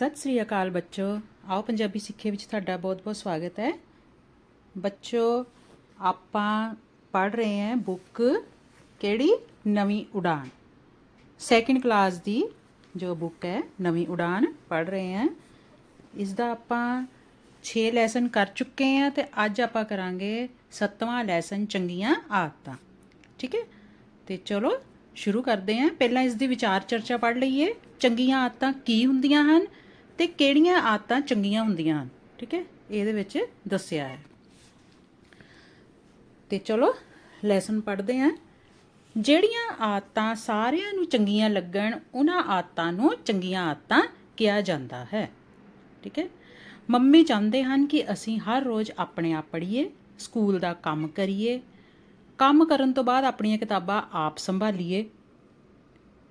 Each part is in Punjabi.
ਸਤਿ ਸ੍ਰੀ ਅਕਾਲ ਬੱਚੋ। ਆਓ ਪੰਜਾਬੀ ਸਿੱਖੇ ਵਿੱਚ ਤੁਹਾਡਾ ਬਹੁਤ-ਬਹੁਤ ਸਵਾਗਤ ਹੈ। ਬੱਚੋ, ਆਪਾਂ ਪੜ੍ਹ ਰਹੇ ਹਾਂ ਬੁੱਕ ਕਿਹੜੀ? ਨਵੀਂ ਉਡਾਨ। ਸੈਕਿੰਡ ਕਲਾਸ ਦੀ ਜੋ ਬੁੱਕ ਹੈ, ਨਵੀਂ ਉਡਾਨ ਪੜ੍ਹ ਰਹੇ ਹਾਂ। ਇਸ ਦਾ ਆਪਾਂ 6 ਲੈਸਨ ਕਰ ਚੁੱਕੇ ਹਾਂ ਤੇ ਅੱਜ ਆਪਾਂ ਕਰਾਂਗੇ 7ਵਾਂ ਲੈਸਨ ਚੰਗੀਆਂ ਆਦਤਾਂ। ਠੀਕ ਹੈ? ਤੇ ਚਲੋ, ਸ਼ੁਰੂ ਕਰਦੇ ਹਾਂ। ਪਹਿਲਾਂ ਇਸ ਦੀ ਵਿਚਾਰ ਚਰਚਾ ਪੜ੍ਹ ਲਈਏ। ਚੰਗੀਆਂ ਆਦਤਾਂ ਕੀ ਹੁੰਦੀਆਂ ਹਨ? ਤੇ ਕਿਹੜੀਆਂ ਆਦਤਾਂ ਚੰਗੀਆਂ ਹੁੰਦੀਆਂ ਹਨ? ਠੀਕ ਹੈ? ਇਹਦੇ ਵਿੱਚ ਦੱਸਿਆ ਹੈ। ਤੇ ਚਲੋ ਲੈਸਨ ਪੜ੍ਹਦੇ ਹਾਂ। ਜਿਹੜੀਆਂ ਆਦਤਾਂ ਸਾਰਿਆਂ ਨੂੰ ਚੰਗੀਆਂ ਲੱਗਣ, ਉਹਨਾਂ ਆਦਤਾਂ ਨੂੰ ਚੰਗੀਆਂ ਆਦਤਾਂ ਕਿਹਾ ਜਾਂਦਾ ਹੈ। ਠੀਕ ਹੈ? ਮੰਮੀ ਚਾਹੁੰਦੇ ਹਨ ਕਿ ਅਸੀਂ ਹਰ ਰੋਜ਼ ਆਪਣੇ ਆਪ ਪੜ੍ਹੀਏ, ਸਕੂਲ ਦਾ ਕੰਮ ਕਰੀਏ, ਕੰਮ ਕਰਨ ਤੋਂ ਬਾਅਦ ਆਪਣੀਆਂ ਕਿਤਾਬਾਂ ਆਪ ਸੰਭਾਲੀਏ।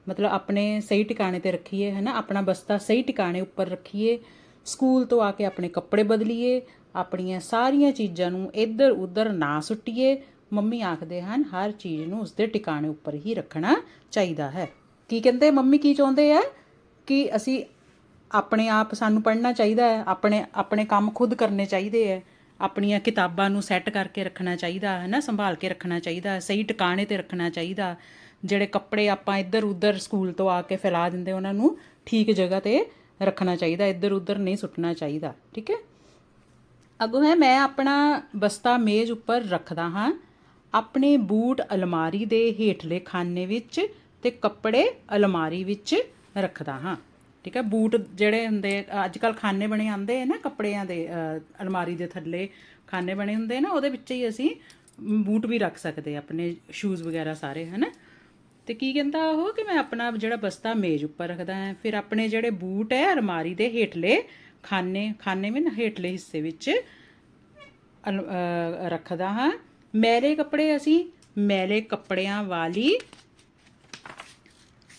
ਮਤਲਬ ਆਪਣੇ ਸਹੀ ਟਿਕਾਣੇ ਤੇ ਰੱਖੀਏ ਹੈ ਨਾ ਆਪਣਾ ਬਸਤਾ ਸਹੀ ਟਿਕਾਣੇ ਉੱਪਰ ਰੱਖੀਏ, ਸਕੂਲ ਤੋਂ ਆ ਕੇ ਆਪਣੇ ਕੱਪੜੇ ਬਦਲੀਏ, ਆਪਣੀਆਂ ਸਾਰੀਆਂ ਚੀਜ਼ਾਂ ਨੂੰ ਇੱਧਰ ਉੱਧਰ ਨਾ ਸੁੱਟੀਏ। ਮੰਮੀ ਆਖਦੇ ਹਨ, ਹਰ ਚੀਜ਼ ਨੂੰ ਉਸਦੇ ਟਿਕਾਣੇ ਉੱਪਰ ਹੀ ਰੱਖਣਾ ਚਾਹੀਦਾ ਹੈ। ਕੀ ਕਹਿੰਦੇ? ਮੰਮੀ ਕੀ ਚਾਹੁੰਦੇ ਆ? ਕਿ ਅਸੀਂ ਆਪਣੇ ਆਪ ਸਾਨੂੰ ਪੜ੍ਹਨਾ ਚਾਹੀਦਾ ਹੈ, ਆਪਣੇ ਆਪਣੇ ਕੰਮ ਖੁਦ ਕਰਨੇ ਚਾਹੀਦੇ ਹੈ, ਆਪਣੀਆਂ ਕਿਤਾਬਾਂ ਨੂੰ ਸੈੱਟ ਕਰਕੇ ਰੱਖਣਾ ਚਾਹੀਦਾ ਹੈ ਨਾ ਸੰਭਾਲ ਕੇ ਰੱਖਣਾ ਚਾਹੀਦਾ, ਸਹੀ ਟਿਕਾਣੇ ਤੇ ਰੱਖਣਾ ਚਾਹੀਦਾ। ਜਿਹੜੇ ਕੱਪੜੇ ਆਪਾਂ ਇੱਧਰ ਉੱਧਰ ਸਕੂਲ ਤੋਂ ਆ ਕੇ ਫੈਲਾ ਦਿੰਦੇ, ਉਹਨਾਂ ਨੂੰ ਠੀਕ ਜਗ੍ਹਾ ਤੇ ਰੱਖਣਾ ਚਾਹੀਦਾ, ਇੱਧਰ ਉੱਧਰ ਨਹੀਂ ਸੁੱਟਣਾ ਚਾਹੀਦਾ, ਠੀਕ ਹੈ? ਅੱਗੋਂ ਹੈ, ਮੈਂ ਆਪਣਾ ਬਸਤਾ ਮੇਜ਼ ਉੱਪਰ ਰੱਖਦਾ ਹਾਂ, ਆਪਣੇ ਬੂਟ ਅਲਮਾਰੀ ਦੇ ਹੇਠਲੇ ਖਾਨੇ ਵਿੱਚ ਤੇ ਕੱਪੜੇ ਅਲਮਾਰੀ ਵਿੱਚ ਰੱਖਦਾ ਹਾਂ, ਠੀਕ ਹੈ? ਬੂਟ ਜਿਹੜੇ ਹੁੰਦੇ ਅੱਜ ਕੱਲ ਖਾਨੇ ਬਣੇ ਆਉਂਦੇ ਆ ਨਾ, ਕੱਪੜਿਆਂ ਦੇ ਅਲਮਾਰੀ ਦੇ ਥੱਲੇ ਖਾਨੇ ਬਣੇ ਹੁੰਦੇ ਨਾ, ਉਹਦੇ ਵਿੱਚ ਹੀ ਅਸੀਂ ਬੂਟ ਵੀ ਰੱਖ ਸਕਦੇ ਆਪਣੇ ਸ਼ੂਜ਼ ਵਗੈਰਾ ਸਾਰੇ ਹਨਾ ਤੇ ਕੀ ਕਹਿੰਦਾ ਉਹ ਕਿ ਮੈਂ ਆਪਣਾ ਜਿਹੜਾ ਬਸਤਾ ਮੇਜ਼ ਉੱਪਰ ਰੱਖਦਾ ਹਾਂ। ਫਿਰ ਆਪਣੇ ਜਿਹੜੇ ਬੂਟ ਹੈ, ਅਲਮਾਰੀ ਦੇ ਹੇਠਲੇ, ਖਾਨੇ ਖਾਨੇ ਵਿੱਚ ਹੇਠਲੇ ਹਿੱਸੇ ਵਿੱਚ ਰੱਖਦਾ ਹਾਂ। ਮੈਲੇ ਕੱਪੜੇ ਅਸੀਂ ਮੈਲੇ ਕੱਪੜਿਆਂ ਵਾਲੀ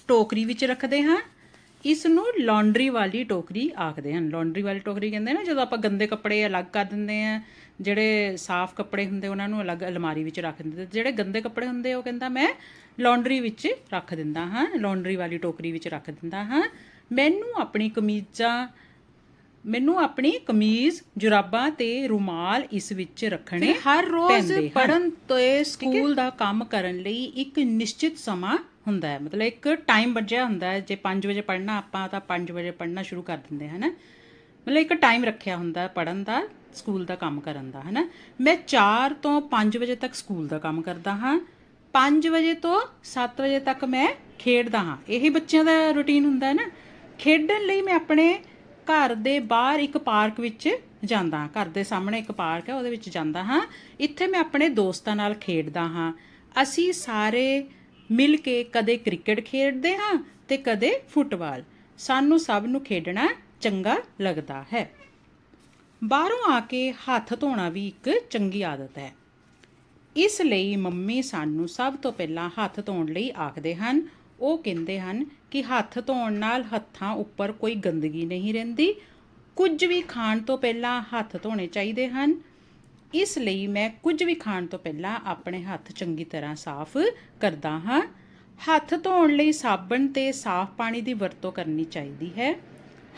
ਟੋਕਰੀ ਵਿੱਚ ਰੱਖਦੇ ਹਾਂ। ਇਸ ਨੂੰ ਲਾਂਡਰੀ ਵਾਲੀ ਟੋਕਰੀ ਆਖਦੇ ਹਨ। ਲਾਂਡਰੀ ਵਾਲੀ ਟੋਕਰੀ ਕਹਿੰਦੇ ਨਾ ਜਦੋਂ ਆਪਾਂ ਗੰਦੇ ਕੱਪੜੇ ਅਲੱਗ ਕਰ ਦਿੰਦੇ ਆ ਜਿਹੜੇ ਸਾਫ਼ ਕੱਪੜੇ ਹੁੰਦੇ ਉਹਨਾਂ ਨੂੰ ਅਲੱਗ ਅਲਮਾਰੀ ਵਿੱਚ ਰੱਖ ਦਿੰਦੇ। ਤੇ ਜਿਹੜੇ ਗੰਦੇ ਕੱਪੜੇ ਹੁੰਦੇ ਉਹ ਕਹਿੰਦਾ ਮੈਂ ਲਾਂਡਰੀ ਵਿੱਚ ਰੱਖ ਦਿੰਦਾ ਹਾਂ ਲਾਂਡਰੀ ਵਾਲੀ ਟੋਕਰੀ ਵਿੱਚ ਰੱਖ ਦਿੰਦਾ ਹਾਂ। ਮੈਨੂੰ ਆਪਣੀ ਕਮੀਜ਼ਾਂ ਮੈਨੂੰ ਆਪਣੀ ਕਮੀਜ਼ ਜੁਰਾਬਾਂ ਤੇ ਰੁਮਾਲ ਇਸ ਵਿੱਚ ਰੱਖਣੇ ਹਰ ਰੋਜ਼ ਪੜਨ ਤੇ ਸਕੂਲ ਦਾ ਕੰਮ ਕਰਨ ਲਈ ਇੱਕ ਨਿਸ਼ਚਿਤ ਸਮਾਂ ਹੁੰਦਾ ਹੈ। ਮਤਲਬ ਇੱਕ ਟਾਈਮ ਬੱਝਿਆ ਹੁੰਦਾ ਹੈ। ਜੇ 5 ਵਜੇ ਪੜਨਾ ਆਪਾਂ ਤਾਂ 5 ਵਜੇ ਪੜਨਾ ਸ਼ੁਰੂ ਕਰ ਦਿੰਦੇ ਹਾਂ ਨਾ? ਮਤਲਬ ਇੱਕ ਟਾਈਮ ਰੱਖਿਆ ਹੁੰਦਾ ਪੜਨ ਦਾ। ਸਕੂਲ ਦਾ ਕੰਮ ਕਰਨ ਦਾ, ਹਨਾ? ਮੈਂ 4 ਤੋਂ 5 ਵਜੇ ਤੱਕ ਸਕੂਲ ਦਾ ਕੰਮ ਕਰਦਾ ਹਾਂ। 5 ਵਜੇ ਤੋਂ 7 ਵਜੇ ਤੱਕ ਮੈਂ ਖੇਡਦਾ ਹਾਂ। ਇਹੀ ਬੱਚਿਆਂ ਦਾ ਰੁਟੀਨ ਹੁੰਦਾ ਹੈ ਨਾ ਖੇਡਣ ਲਈ ਮੈਂ ਆਪਣੇ ਘਰ ਦੇ ਬਾਹਰ ਇੱਕ ਪਾਰਕ ਵਿੱਚ ਜਾਂਦਾ ਹਾਂ। ਘਰ ਦੇ ਸਾਹਮਣੇ ਇੱਕ ਪਾਰਕ ਹੈ, ਉਹਦੇ ਵਿੱਚ ਜਾਂਦਾ ਹਾਂ। ਇੱਥੇ ਮੈਂ ਆਪਣੇ ਦੋਸਤਾਂ ਨਾਲ ਖੇਡਦਾ ਹਾਂ। ਅਸੀਂ ਸਾਰੇ ਮਿਲ ਕੇ ਕਦੇ ਕ੍ਰਿਕਟ ਖੇਡਦੇ ਹਾਂ ਤੇ ਕਦੇ ਫੁੱਟਬਾਲ। ਸਾਨੂੰ ਸਭ ਨੂੰ ਖੇਡਣਾ ਚੰਗਾ ਲੱਗਦਾ ਹੈ। ਬਾਹਰੋਂ ਆ ਕੇ ਹੱਥ ਧੋਣਾ ਵੀ ਇੱਕ ਚੰਗੀ ਆਦਤ ਹੈ। ਇਸ ਲਈ ਮੰਮੀ ਸਾਨੂੰ ਸਭ ਤੋਂ ਪਹਿਲਾਂ ਹੱਥ ਧੋਣ ਲਈ ਆਖਦੇ ਹਨ। ਉਹ ਕਹਿੰਦੇ ਹਨ ਕਿ ਹੱਥ ਧੋਣ ਨਾਲ ਹੱਥਾਂ ਉੱਪਰ ਕੋਈ ਗੰਦਗੀ ਨਹੀਂ ਰਹਿੰਦੀ। ਕੁਝ ਵੀ ਖਾਣ ਤੋਂ ਪਹਿਲਾਂ ਹੱਥ ਧੋਣੇ ਚਾਹੀਦੇ ਹਨ। ਇਸ ਲਈ ਮੈਂ ਕੁਝ ਵੀ ਖਾਣ ਤੋਂ ਪਹਿਲਾਂ ਆਪਣੇ ਹੱਥ ਚੰਗੀ ਤਰ੍ਹਾਂ ਸਾਫ਼ ਕਰਦਾ ਹਾਂ। ਹੱਥ ਧੋਣ ਲਈ ਸਾਬਣ ਤੇ ਸਾਫ਼ ਪਾਣੀ ਦੀ ਵਰਤੋਂ ਕਰਨੀ ਚਾਹੀਦੀ ਹੈ।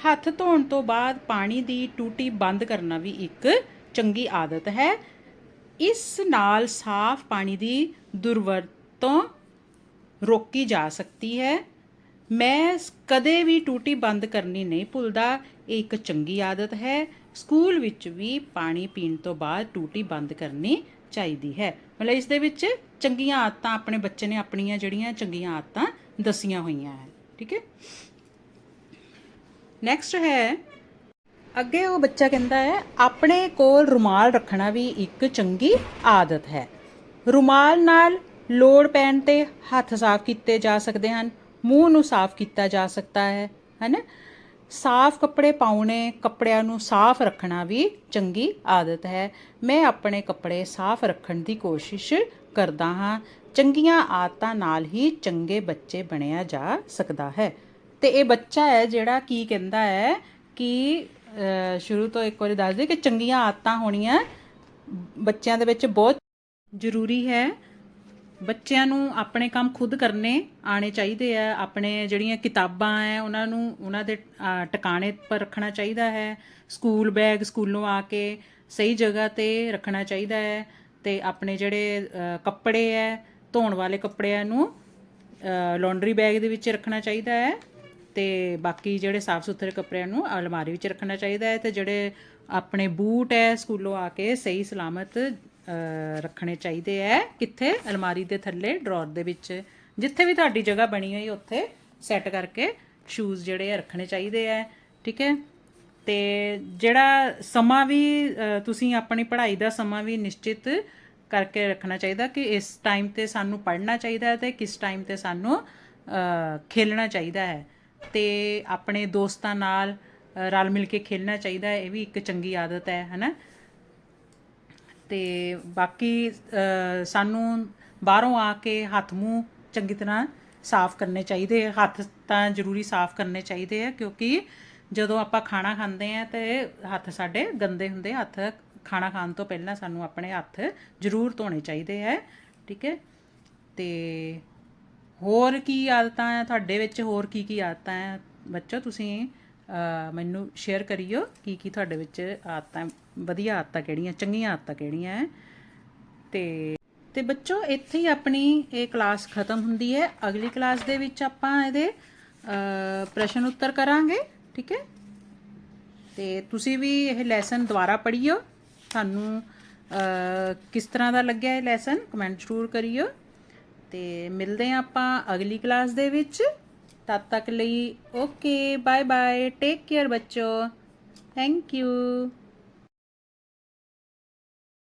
ਹੱਥ ਧੋਣ ਤੋਂ ਬਾਅਦ ਪਾਣੀ ਦੀ ਟੂਟੀ ਬੰਦ ਕਰਨਾ ਵੀ ਇੱਕ ਚੰਗੀ ਆਦਤ ਹੈ। ਇਸ ਨਾਲ ਸਾਫ਼ ਪਾਣੀ ਦੀ ਦੁਰਵਰਤੋਂ ਰੋਕੀ ਜਾ ਸਕਦੀ ਹੈ। ਮੈਂ ਕਦੇ ਵੀ ਟੂਟੀ ਬੰਦ ਕਰਨੀ ਨਹੀਂ ਭੁੱਲਦਾ। ਇਹ ਇੱਕ ਚੰਗੀ ਆਦਤ ਹੈ। ਸਕੂਲ ਵਿੱਚ ਵੀ ਪਾਣੀ ਪੀਣ ਤੋਂ ਬਾਅਦ ਟੂਟੀ ਬੰਦ ਕਰਨੀ ਚਾਹੀਦੀ ਹੈ। ਮਤਲਬ ਇਸ ਦੇ ਵਿੱਚ ਚੰਗੀਆਂ ਆਦਤਾਂ ਆਪਣੇ ਬੱਚੇ ਨੇ ਆਪਣੀਆਂ ਜਿਹੜੀਆਂ ਚੰਗੀਆਂ ਆਦਤਾਂ ਦਸੀਆਂ ਹੋਈਆਂ ਹੈ। ਠੀਕ ਹੈ? ਨੈਕਸਟ ਹੈ, ਅੱਗੇ ਉਹ ਬੱਚਾ ਕਹਿੰਦਾ ਹੈ, ਆਪਣੇ ਕੋਲ ਰੁਮਾਲ ਰੱਖਣਾ ਵੀ ਇੱਕ ਚੰਗੀ ਆਦਤ ਹੈ। ਰੁਮਾਲ ਨਾਲ ਲੋੜ ਪੈਣ ਤੇ ਹੱਥ ਸਾਫ਼ ਕੀਤੇ ਜਾ ਸਕਦੇ ਹਨ, ਮੂੰਹ ਨੂੰ ਸਾਫ਼ ਕੀਤਾ ਜਾ ਸਕਦਾ ਹੈ, ਹੈਨਾ? ਸਾਫ਼ ਕੱਪੜੇ ਪਾਉਣੇ, ਕੱਪੜਿਆਂ ਨੂੰ ਸਾਫ਼ ਰੱਖਣਾ ਵੀ ਚੰਗੀ ਆਦਤ ਹੈ। ਮੈਂ ਆਪਣੇ ਕੱਪੜੇ ਸਾਫ਼ ਰੱਖਣ ਦੀ ਕੋਸ਼ਿਸ਼ ਕਰਦਾ ਹਾਂ। ਚੰਗੀਆਂ ਆਦਤਾਂ ਨਾਲ ਹੀ ਚੰਗੇ ਬੱਚੇ ਬਣਿਆ ਜਾ ਸਕਦਾ ਹੈ। ਤੇ ਇਹ ਬੱਚਾ ਹੈ ਜਿਹੜਾ ਕੀ ਕਹਿੰਦਾ ਹੈ ਕਿ ਸ਼ੁਰੂ ਤੋਂ ਇੱਕ ਵਾਰੀ ਦੱਸ ਦੇ ਕਿ ਚੰਗੀਆਂ ਆਦਤਾਂ ਹੋਣੀਆਂ ਬੱਚਿਆਂ ਦੇ ਵਿੱਚ ਬਹੁਤ ਜ਼ਰੂਰੀ ਹੈ। ਬੱਚਿਆਂ ਨੂੰ ਆਪਣੇ ਕੰਮ ਖੁਦ ਕਰਨੇ ਆਣੇ ਚਾਹੀਦੇ ਆ। ਆਪਣੇ ਜਿਹੜੀਆਂ ਕਿਤਾਬਾਂ ਐ ਉਹਨਾਂ ਨੂੰ, ਉਹਨਾਂ ਦੇ ਟਿਕਾਣੇ ਪਰ ਰੱਖਣਾ ਚਾਹੀਦਾ ਹੈ। ਸਕੂਲ ਬੈਗ ਸਕੂਲੋਂ ਆ ਕੇ ਸਹੀ ਜਗ੍ਹਾ ਤੇ ਰੱਖਣਾ ਚਾਹੀਦਾ ਹੈ ਤੇ ਆਪਣੇ ਜਿਹੜੇ ਕੱਪੜੇ ਐ ਧੋਣ ਵਾਲੇ ਕੱਪੜਿਆਂ ਨੂੰ ਲਾਂਡਰੀ ਬੈਗ ਦੇ ਵਿੱਚ ਰੱਖਣਾ ਚਾਹੀਦਾ ਹੈ। ਤੇ ਬਾਕੀ ਜਿਹੜੇ ਸਾਫ਼ ਸੁਥਰੇ ਕੱਪੜਿਆਂ ਨੂੰ ਅਲਮਾਰੀ ਵਿੱਚ ਰੱਖਣਾ ਚਾਹੀਦਾ ਹੈ ਤੇ ਜਿਹੜੇ ਆਪਣੇ ਬੂਟ ਹੈ ਸਕੂਲੋਂ ਆ ਕੇ ਸਹੀ ਸਲਾਮਤ ਰੱਖਣੇ ਚਾਹੀਦੇ ਹੈ। ਕਿੱਥੇ? ਅਲਮਾਰੀ ਦੇ ਥੱਲੇ, ਡਰਾਅਰ ਦੇ ਵਿੱਚ। ਜਿੱਥੇ ਵੀ ਤੁਹਾਡੀ ਜਗ੍ਹਾ ਬਣੀ ਹੋਈ, ਉੱਥੇ ਸੈੱਟ ਕਰਕੇ ਸ਼ੂਜ਼ ਜਿਹੜੇ ਆ ਰੱਖਣੇ ਚਾਹੀਦੇ ਹੈ, ਠੀਕ ਹੈ? ਤੇ ਜਿਹੜਾ ਸਮਾਂ ਵੀ ਤੁਸੀਂ ਆਪਣੀ ਪੜ੍ਹਾਈ ਦਾ ਸਮਾਂ ਵੀ ਨਿਸ਼ਚਿਤ ਕਰਕੇ ਰੱਖਣਾ ਚਾਹੀਦਾ ਕਿ ਇਸ ਟਾਈਮ ਤੇ ਸਾਨੂੰ ਪੜ੍ਹਨਾ ਚਾਹੀਦਾ ਹੈ ਤੇ ਕਿਸ ਟਾਈਮ ਤੇ ਸਾਨੂੰ ਖੇਲਣਾ ਚਾਹੀਦਾ ਹੈ। ਤੇ ਆਪਣੇ ਦੋਸਤਾਂ ਨਾਲ ਰਲ ਮਿਲ ਕੇ ਖੇਲਣਾ ਚਾਹੀਦਾ ਹੈ, ਇਹ ਵੀ ਇੱਕ ਚੰਗੀ ਆਦਤ ਹੈ ਹੈ ਨਾ ਤੇ ਬਾਕੀ ਸਾਨੂੰ ਬਾਹਰੋਂ ਆ ਕੇ ਹੱਥ ਮੂੰਹ ਚੰਗੀ ਤਰ੍ਹਾਂ ਸਾਫ਼ ਕਰਨੇ ਚਾਹੀਦੇ ਹੱਥ ਤਾਂ ਜ਼ਰੂਰੀ ਸਾਫ਼ ਕਰਨੇ ਚਾਹੀਦੇ ਆ, ਕਿਉਂਕਿ ਜਦੋਂ ਆਪਾਂ ਖਾਣਾ ਖਾਂਦੇ ਆ ਤੇ ਹੱਥ ਸਾਡੇ ਗੰਦੇ ਹੁੰਦੇ ਹੱਥ ਖਾਣਾ ਖਾਣ ਤੋਂ ਪਹਿਲਾਂ ਸਾਨੂੰ ਆਪਣੇ ਹੱਥ ਜ਼ਰੂਰ ਧੋਣੇ ਚਾਹੀਦੇ ਹੈ ਠੀਕ ਹੈ? ਤੇ ਹੋਰ ਕੀ ਆਦਤਾਂ ਆ ਤੁਹਾਡੇ ਵਿੱਚ? ਹੋਰ ਕੀ ਕੀ ਆਦਤਾਂ ਆ? ਬੱਚੋ, ਤੁਸੀਂ ਮੈਨੂੰ ਸ਼ੇਅਰ ਕਰਿਓ ਕੀ ਕੀ ਤੁਹਾਡੇ ਵਿੱਚ ਆਦਤਾਂ, ਵਧੀਆ ਆਦਤਾਂ ਕਿਹੜੀਆਂ, ਚੰਗੀਆਂ ਆਦਤਾਂ ਕਿਹੜੀਆਂ ਹੈ ਤੇ ਤੇ ਬੱਚੋ, ਇੱਥੇ ਹੀ ਆਪਣੀ ਇਹ ਕਲਾਸ ਖਤਮ ਹੁੰਦੀ ਹੈ ਅਗਲੀ ਕਲਾਸ ਦੇ ਵਿੱਚ ਆਪਾਂ ਇਹਦੇ ਪ੍ਰਸ਼ਨ ਉੱਤਰ ਕਰਾਂਗੇ, ਠੀਕ ਹੈ ਤੇ ਤੁਸੀਂ ਵੀ ਇਹ ਲੈਸਨ ਦੁਬਾਰਾ ਪੜ੍ਹੀਓ। ਤੁਹਾਨੂੰ ਕਿਸ ਤਰ੍ਹਾਂ ਦਾ ਲੱਗਿਆ ਇਹ ਲੈਸਨ ਕਮੈਂਟ ਜ਼ਰੂਰ ਕਰਿਓ। ਤੇ ਮਿਲਦੇ ਹਾਂ ਆਪਾਂ ਅਗਲੀ ਕਲਾਸ ਦੇ ਵਿੱਚ। ਤਦ ਤੱਕ ਲਈ okay bye bye take care ਬੱਚੋ। Thank you